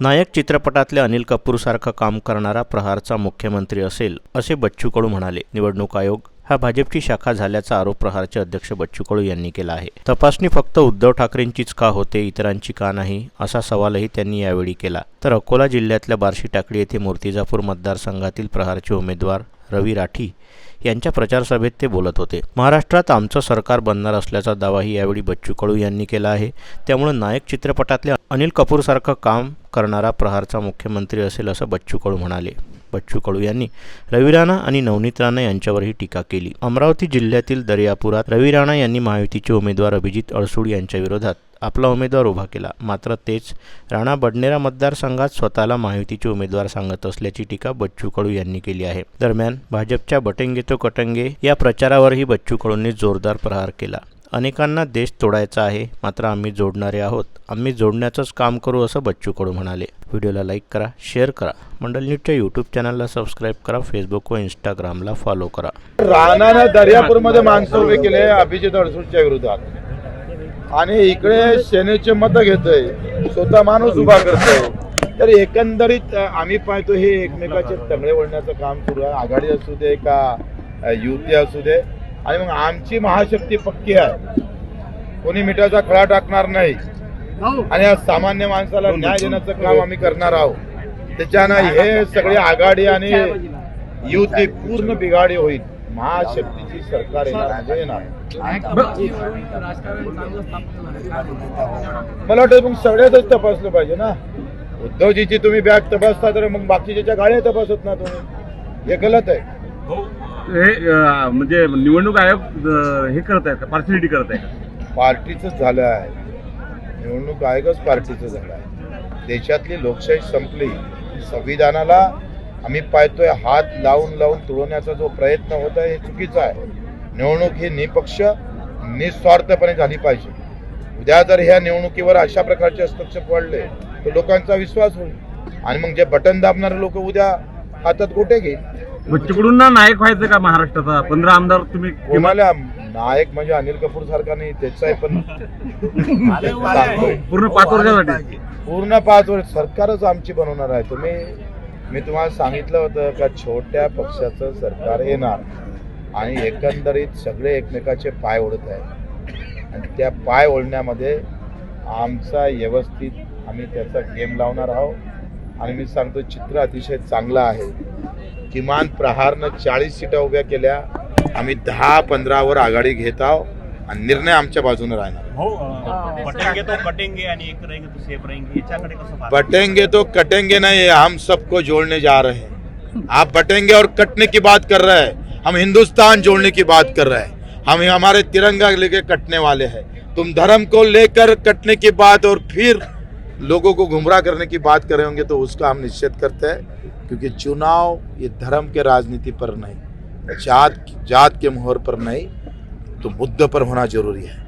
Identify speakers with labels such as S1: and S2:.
S1: नायक चित्रपटातल्या अनिल कपूरसारखं काम करणारा प्रहारचा मुख्यमंत्री असेल असे बच्चू कडू म्हणाले. निवडणूक आयोग हा भाजपची शाखा झाल्याचा आरोप प्रहारचे अध्यक्ष बच्चू कडू यांनी केला आहे. तपासणी फक्त उद्धव ठाकरेंचीच का होते इतरांची का नाही असा सवालही त्यांनी यावेळी केला. तर अकोला जिल्ह्यातल्या बार्शी टाकडी येथे मूर्तिजापूर मतदारसंघातील प्रहारचे उमेदवार रवी राठी यांच्या प्रचारसभेत ते बोलत होते. महाराष्ट्रात आमचं सरकार बनणार असल्याचा दावाही यावेळी बच्चू कडू यांनी केला आहे. त्यामुळे नायक चित्रपटातल्या अनिल कपूरसारखं काम करणारा प्रहारचा मुख्यमंत्री असेल असं बच्चू कडू म्हणाले. बच्चू कडू यांनी रवी राणा आणि नवनीत राणा यांच्यावरही टीका केली. अमरावती जिल्ह्यातील दर्यापुरात रवी राणा यांनी महायुतीचे उमेदवार अभिजित अडसूड यांच्याविरोधात आपला उमेदवार उभा केला. मात्र तेच राणा बडनेरा मतदारसंघात स्वतःला महायुतीचे उमेदवार सांगत असल्याची टीका बच्चू कडू यांनी केली आहे. दरम्यान भाजपच्या बटेंगे तो कटंगे या प्रचारावरही बच्चू कडूंनी जोरदार प्रहार केला. अनेकांना देश तोडायचा आहे मात्र आम्ही जोडणारे आहोत. आम्ही जोडण्याचंच काम करू असं बच्चू कडू म्हणाले. व्हिडिओला लाईक करा शेअर करा. मंडल न्यूजच्या यूट्यूब चॅनलला सबस्क्राईब करा फेसबुक व इंस्टाग्रामला फॉलो करा.
S2: राणानं दर्यापूरमध्ये माणसं उभे केले अभिजित अडसूटच्या विरोधात. आणि इकडे सेनेचे मत घेतोय स्वतः माणूस उभा करतोय. तर एकंदरीत आम्ही पाहतो हे एकमेकाचे तंगडे वळण्याचं काम सुरू आहे. आघाडी असू दे का युती असू दे आणि मग आमची महाशक्ती पक्की आहे. कोणी मिठाचा खळा टाकणार नाही. आणि या सामान्य माणसाला न्याय देण्याचं काम आम्ही करणार आहोत. त्याच्यानं हे सगळे आघाडी आणि युती पूर्ण बिघाडी होईल. महाशक्तीची सरकार येणार मला वाटतं मग सगळ्यातच तपासलं पाहिजे ना. उद्धवजीची तुम्ही बॅग तपासता तर मग बाकीच्या गाड्या तपासत ना तुम्ही. हे गलत आहे.
S3: हे अं, म्हणजे निवडणूक आयोग अं, हे करत आहे का? पार्शलिटी करत आहे का?
S2: पार्टीच झालं आहे. निवडणूक आयोगच पार्टीचं झालं आहे. देशातली लोकशाही संपली. संविधानाला आम्ही पाहतोय हात लावून लावून तुळवण्याचा जो प्रयत्न होत आहे हे चुकीचा आहे. निवडणूक ही निपक्ष निस्वार्थपणे झाली पाहिजे. उद्या जर ह्या निवडणुकीवर अशा प्रकारचे हस्तक्षेप वाढले तर लोकांचा विश्वास होईल. आणि मग जे बटन दाबणारे लोक उद्या हातात गोटे घेईल.
S3: बच्चूकडूंना नायक व्हायचं का महाराष्ट्राचा? पंधरा आमदार तुम्ही
S2: कोणाला नायक म्हणजे अनिल कपूर सारखा नाही त्याचाही पण सांगतोय.
S3: पूर्ण पाच वर्षासाठी?
S2: पूर्ण पाच वर्ष सरकारच आमची बनवणार आहे. तुम्ही मी तुम्हाला सांगितलं होतं का छोट्या पक्षाचं सरकार येणार आणि एकंदरीत सगळे एकमेकाचे पाय ओढत आहे आणि त्या पाय ओढण्यामध्ये आमचा व्यवस्थित आम्ही त्याचा गेम लावणार आहोत. आणि मी सांगतो चित्र अतिशय चांगलं आहे. किमान प्रहारनं चाळीस सीटा उभ्या केल्या. आम्ही दहा पंधरावर आघाडी घेत आहोत आणि निर्णय आमच्या बाजूने राहणार.
S4: हो बटेंगे तो कटेंगे आणि एक रहेंगे तो सेफ रहेंगे याच्याकडे कसं पाहता?
S2: बटेंगे तो कटेंगे नहीं हम सबको जोड़ने जा रहे हैं. आप बटेंगे और कटने की बात कर रहे हैं. हम हिंदुस्तान जोड़ने की बात कर रहे हैं. हम हमारे तिरंगा लेके कटने वाले हैं. तुम धर्म को लेकर कटने की बात और फिर लोगों को गुमराह करने की बात कर रहे होंगे तो उसका हम निश्चित करते हैं, क्योंकि चुनाव ये धर्म के राजनीति पर नहीं, जात जात के मोहर पर नहीं तो मुद्दे पर होना ज़रूरी है।